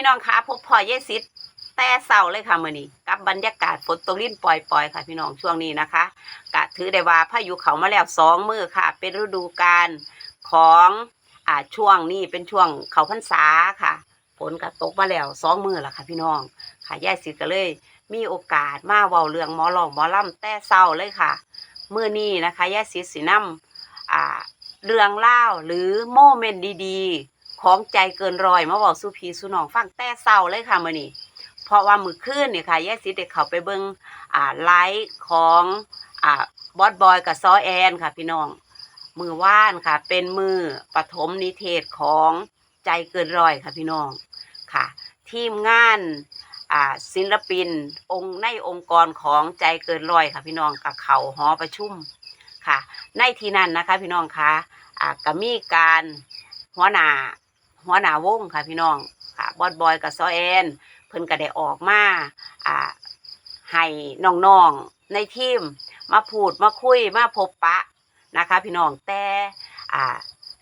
พี่น้องคะพบพ่อเยซิดแต่เศร้าเลยค่ะมื้อนี้กับบรรยากาศฝนตกลิ้นปล่อยๆค่ะ พี่น้องช่วงนี้นะคะ กะถือได้ว่าพายุเขามาแล้วสองมือค่ะ เป็นฤดูกาลของอ่าช่วงนี้เป็นช่วงเขาพรรษาค่ะฝนก็ตกมาแล้วสองมือแล้วค่ะ พี่น้องค่ะยายสิก็เลย มีโอกาสมาเว้าเรื่องหมอหลองหมอล่ำแต่เศร้าเลยค่ะมื้อนี้นะคะยายสิสินำอ่าเรื่องเล่าหรือโมเมนต์ดีๆ ของใจเกินรอยมาบอกสุพีสุนองฟังแต่เศร้าเลยค่ะมื้อนี้เพราะว่ามือคืนเนี่ยค่ะแยสิเด็กเขาไปเบิ่งอ่าไลฟ์ของอ่าบอสบอยกับซอแอนค่ะพี่น้อง มือว่านค่ะ เป็นมือปฐมนิเทศของใจเกินรอยค่ะพี่น้องค่ะ ทีมงานอ่าศิลปิน องค์ในองค์กรของใจเกินรอยค่ะพี่น้องกับเขาหอประชุมค่ะ ในที่นั้นนะคะพี่น้องคะอ่าก็มีการหัวหน้า หัวหน้าวงค่ะพี่น้องค่ะบอสบอยกับซอแอนเพิ่นก็ได้ออกมาอ่าให้น้องๆในทีมมาพูดมาคุยมาพบปะนะคะ พี่น้องแต่อ่า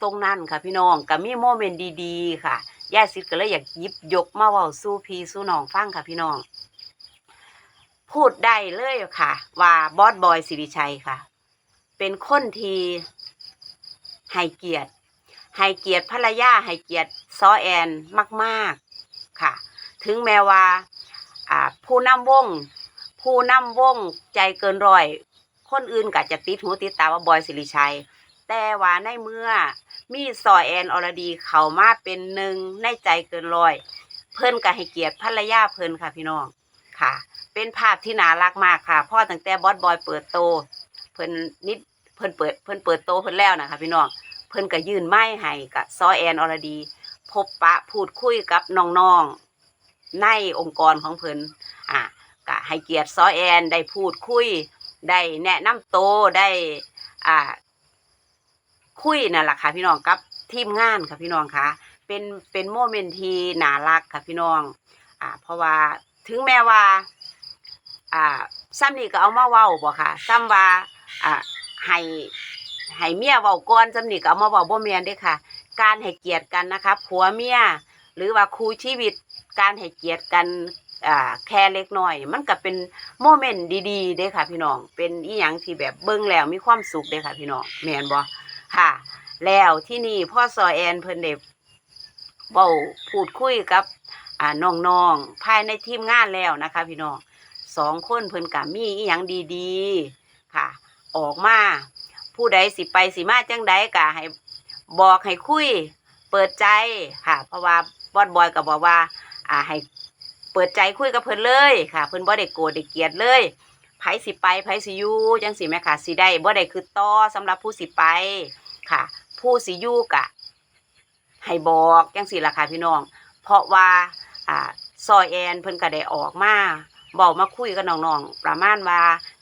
ตรงนั้นค่ะพี่น้องก็มีโมเมนต์ดีๆ ค่ะย่าซิดก็เลยอยากยิบยกมาเว้าสู้พี่สู้น้องฟังค่ะพี่น้อง พูดได้เลยค่ะ ว่าบอสบอยสิริชัยค่ะ เป็นคนที่ให้เกียรติ ให้เกียรติภรรยาให้เกียรติซอแอนมากๆค่ะ ถึงแม้ว่าผู้นำวง ผู้นำวงใจเกินร้อย คนอื่นก็จะติดหูติดตาว่าบอยสิริชัย แต่ว่าในเมื่อมีซอแอนอรดีเข้ามาเป็นหนึ่งในใจเกินร้อย เพิ่นก็ให้เกียรติภรรยาเพิ่นค่ะพี่น้องค่ะ เป็นภาพที่น่ารักมากค่ะพ่อตั้งแต่บอสบอยเปิดโตเพิ่นนิดเพิ่นเปิดเพิ่นเปิดโตเพิ่นแล้วนะคะพี่น้อง พิ่นก็ยื่นไม้ให้กับซอแอนอรดี พบปะพูดคุยกับน้องๆในองค์กรของเพิ่นอะก็ให้เกียรติซอแอนได้พูดคุย ได้แนะนำโตได้อ่าคุยนั่นแหละค่ะพี่น้องกับทีมงานค่ะพี่น้องค่ะเป็นเป็นโมเมนต์ที่น่ารักค่ะพี่น้อง อ่า เพราะว่าถึงแม้ว่า อ่าซ้ำนี่ก็เอามาเว้าบ่ค่ะซ้ำว่า อ่าให้ ให้เมียเว้าก่อนซ้ำนี่ก็เอามาเว้าบ่แม่นเด้อค่ะ การให้เกียรติกันนะคะผัวเมียหรือว่าคู่ชีวิตการให้เกียรติกันอ่าแค่เล็กน้อย มันก็เป็นโมเมนต์ดีๆเด้ค่ะ พี่น้องเป็นอีหยังที่แบบเบิ่งแล้วมีความสุขเด้ค่ะ พี่น้องแม่นบ่ค่ะ แล้วที่นี่พ่อซอแอนเพิ่นได้เว้าพูดคุยกับอ่าน้องๆภายในทีมงานแล้วนะคะ พี่น้องสองคนเพิ่นก็มีอีหยังดี ๆ ค่ะ ออกมา ผู้ใดสิไปสิมาจังใดก็ให้บอกให้คุย เปิดใจค่ะ เพราะว่าบอสบอยก็บอกว่า อ่าให้เปิดใจคุยกับเพิ่นเลยค่ะ เพิ่นบ่ได้โกรธได้เกลียดเลยไผสิไปไผสิอยู่จังสิแม่ค่ะสิได้บ่ได้คือต่อสำหรับผู้สิไปค่ะ ผู้สิอยู่กะ ให้บอกจังสิล่ะค่ะพี่น้อง เพราะว่า อ่าซอยแอนเพิ่นก็ได้ออกมาบอกมาคุยกับน้องๆประมาณว่า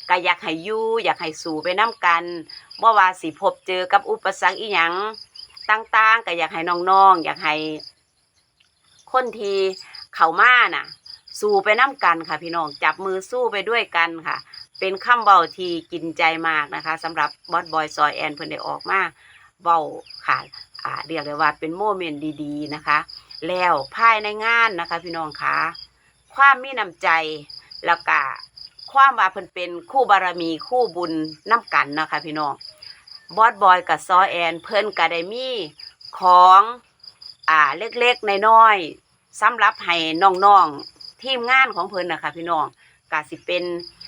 ก็อยากให้อยู่อยากให้สู่ไปน้กันบ่ว่าสิพบเจอกับอุปสรรคอีหยังต่างๆก็อยากให้น้องๆอยากให้คนที่เข้ามาน่ะ สู้ไปน้กันค่ะ พี่น้องจับมือสู้ไปด้วยกันค่ะ เป็นคำเบาที่กินใจมากนะคะสำหรับบอสบอยซอยแอนเพิ่นได้ออกมาเบาค่ะอ่าเรียกได้ว่าเป็นโมเมนต์ดีๆนะคะ แล้วภายในงานนะคะ พี่น้องคะความมีน้ำใจแล้วก็ ความว่าเพิ่นเป็นคู่บารมีคู่บุญน้ำกันนะคะพี่น้องบอสบอยกับซอแอน เพิ่นก็ไดมีของอ่าเล็กๆในน้อยสำหรับให้น้องๆทีมงานของเพิ่นนะคะพี่น้องก็สิเป็น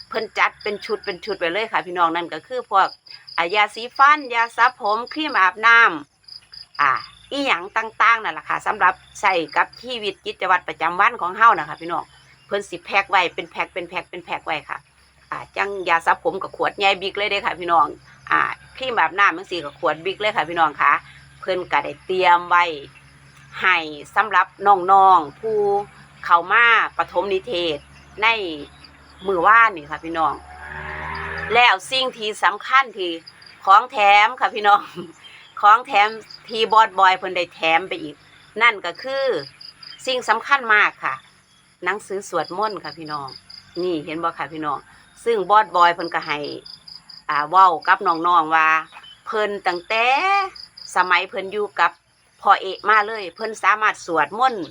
เพิ่นจัดเป็นชุดเป็นชุดไปเลยค่ะ พี่น้องนั่นก็คือพวกอายาสีฟันยาสระผมครีมอาบน้ำอ่าอีหยังต่างๆนั่นแหละค่ะสำหรับใส่กับชีวิตกิจวัตรประจำวันของเฮานะคะพี่น้อง เพิ่นสิแพ็คไว้เป็นแพ็คเป็นแพ็คเป็นแพ็คไว้ค่ะอ่าจังยาสระผมกับขวดใหญ่บิ๊กเลยเด้ค่ะ พี่น้องอ่าครีมแบบหน้ำจังซี่กับขวดบิ๊กเลยค่ะ พี่น้องค่ะ เพิ่นก็ได้เตรียมไว้ให้สำหรับน้องๆผู้เข้ามาปฐมนิเทศในมือว่านนี่ค่ะ พี่น้อง แล้วสิ่งที่สำคัญที่ของแถมค่ะพี่น้องของแถมที่บอสบอยเพิ่นได้แถมไปอีก นั่นก็คือสิ่งสำคัญมากค่ะ หนังสือสวดมนต์ค่ะพี่น้อง นี่เห็นบ่ค่ะพี่น้อง ซึ่งบอสบอยเพิ่นก็ให้อ่าเว้ากับน้องๆว่า เพิ่นตั้งแต่สมัยเพิ่นอยู่กับพ่อเอกมาเลย เพิ่นสามารถสวดมนต์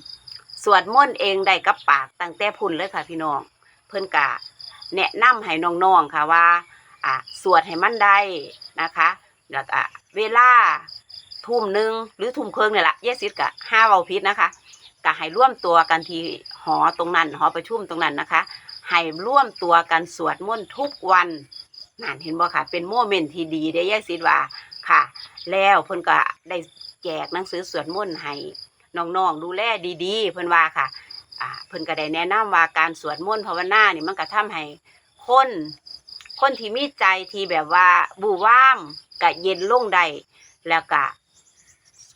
สวดมนต์เองได้กับปากตั้งแต่พุ่นเลยค่ะพี่น้อง เพิ่นกะแนะนำให้น้องๆค่ะว่าอะสวดให้มันได้นะคะแล้วก็เวลาทุ่มหนึ่งหรือทุ่มครึ่งเนี่ยแหละเยสิทธิ์กะห้าเวาพิษนะคะ ก็ให้ร่วมตัวกันที่หอตรงนั้น หอประชุมตรงนั้นนะคะให้ร่วมตัวกันสวดมนต์ทุกวันนั่นเห็นบ่ค่ะ เป็นโมเมนต์ที่ดีได้เยสิว่าค่ะ แล้วเพิ่นก็ได้แจกหนังสือสวดมนต์ให้น้องๆดูแลดีๆ เพิ่นว่าค่ะอ่าเพิ่นก็ได้แนะนำว่าการสวดมนต์ภาวนานี่มันก็ทำให้คนคนที่มีใจที่แบบว่าบูว่ามกะเย็นลงได้แล้วก็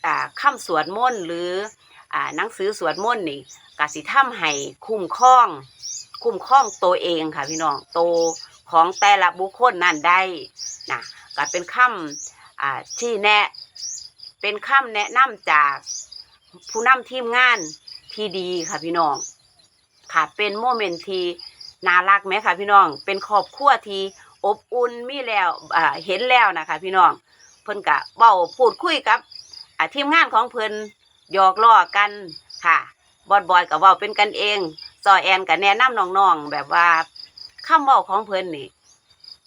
อ่าคำสวดมนต์หรือ อ่าหนังสือสวดมนต์นี่กสิทำให้คุ้มครอง คุ้มครองตัวเองค่ะพี่น้องโตของแต่ละบุคคลนั่นได้นะก็เป็นคำอ่าที่แนะเป็นคำแนะนำจากผู้นำทีมงานที่ดีค่ะพี่น้อง ค่ะเป็นโมเมนต์ที่น่ารักไหมคะพี่น้อง เป็นครอบครัวที่อบอุ่นมีแล้วอ่าเห็นแล้วนะคะพี่น้อง เพิ่นกะเบ้าพูดคุยกับอ่าทีมงานของเพิ่น หยอกล้อกันค่ะบอดบอยกับว้าเป็นกันเองซอแอนกับแนะนำน้องๆแบบว่าคำเว้าของเพิ่นนี่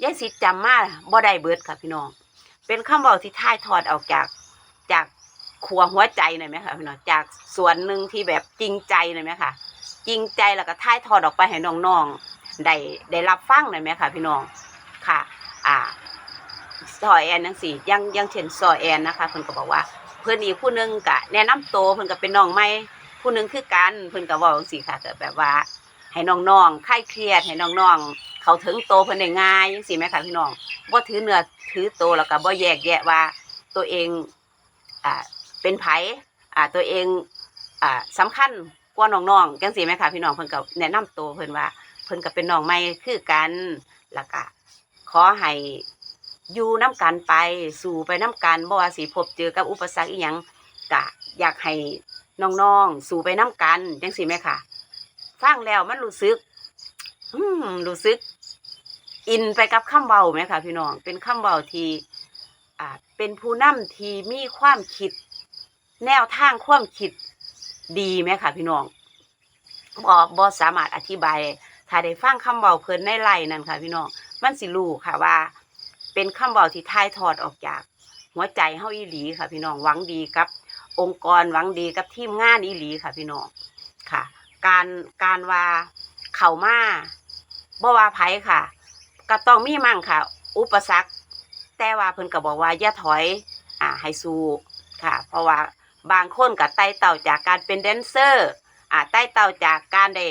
ยายสิจำมาบ่ได้เบิดค่ะพี่น้อง เป็นคำเว้าที่ถ่ายทอดออกจากจากขัวหัวใจหน่อยไหมคะพี่น้องจากส่วนหนึ่งที่แบบจริงใจหน่อยไหมคะจริงใจแล้วก็ถ่ายทอดออกไปให้น้องๆได้ได้รับฟังหน่อยไหมคะพี่น้องค่ะ อ่าซอแอนนังสี่ยังยังเช่นซอแอนนะคะเพิ่นก็บอกว่า เพิ่อนอีกผู้หนึงกะแนะนำโตเพิ่นก็เป็นน้องใหม่ผู้หนึงคือกันเพิ่นก็เว้าจังซี่ค่ะก็แบบว่า ให้น้องๆคลายเครียดให้น้องๆเขาถึงโตเพิ่นได้ง่ายจังซี่แหมคะพี่น้องบ่ถือเนื้อถือโตแล้วก็บ่แยกแยะว่าตัวเองอ่าเป็นไผอ่าตัวเองอ่าสำคัญกว่าน้องๆจังซี่แหมคะพี่น้องเพิ่นก็แนะนำตัวเพิ่นว่าเพิ่นก็เป็นน้องใหม่คือกันแล้วก็ขอให้ อยู่น้ำกันไปสู่ไปน้ำกันบ่ว่าสิพบเจอกับอุปสรรคอีหยังก็อยากให้น้องๆสู่ไปน้ำกันจังซี่แหมค่ะฟังแล้วมันรู้สึก อืมรู้สึก อินไปกับคำเบาไหมค่ะ พี่น้องเป็นคำเบาที่อ่าเป็นผู้นำที่มีความคิด แนวทางความคิดดีไหมคะพี่น้องบอบอสามารถอธิบาย ถ้าได้ฟังคำเบาเพิ่นในไล่นั่นค่ะ พี่น้องมันสิรู้ค่ะว่า เป็นคำเบาที่ถ่ายทอดออกจาก หัวใจเฮาอีหลีค่ะ พี่น้องหวังดีกับ องค์กรหวังดีกับทีมงานอีหลีค่ะพี่น้องค่ะ การการว่าเข้ามาบ่ว่าไผค่ะ ก็ต้องมีมั่งค่ะ อุปสรรคแต่ว่าเพิ่นก็บอกว่าอย่าถอย อ่าให้สู้ค่ะ เพราะว่าบางคนก็ไต่เต่าจากการเป็นแดนเซอร์ อ่าไต่เต่าจากการได้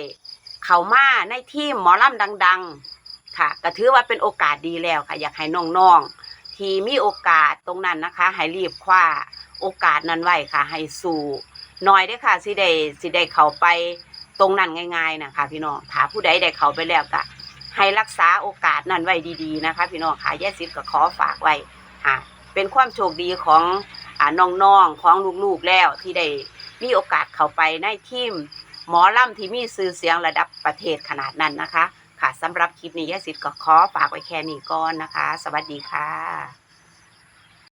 เข้ามาในทีมหมอลำดัง ๆ ค่ะก็ถือว่าเป็นโอกาสดีแล้วค่ะ อยากให้น้องๆที่มีโอกาสตรงนั้นนะคะให้รีบคว้าโอกาสนั้นไว้ค่ะ ให้สู้น้อยเด้ค่ะสิได้สิได้เข้าไปตรงนั้นง่ายๆนะคะพี่น้องถ้าผู้ใดได้เข้าไปแล้วก็ให้รักษาโอกาสนั้นไว้ดีๆนะคะ พี่น้องค่ะแย่ซิดก็ขอฝากไว้อ่าเป็นความโชคดีของอน้องๆของลูกๆแล้วที่ได้มีโอกาสเข้าไปในทีมหมอลำที่มีชื่อเสียงระดับประเทศขนาดนั้นนะคะ ค่ะสำหรับคลิปนี้แย่ซิดก็ขอฝากไว้แค่นี้ก่อนนะคะ สวัสดีค่ะ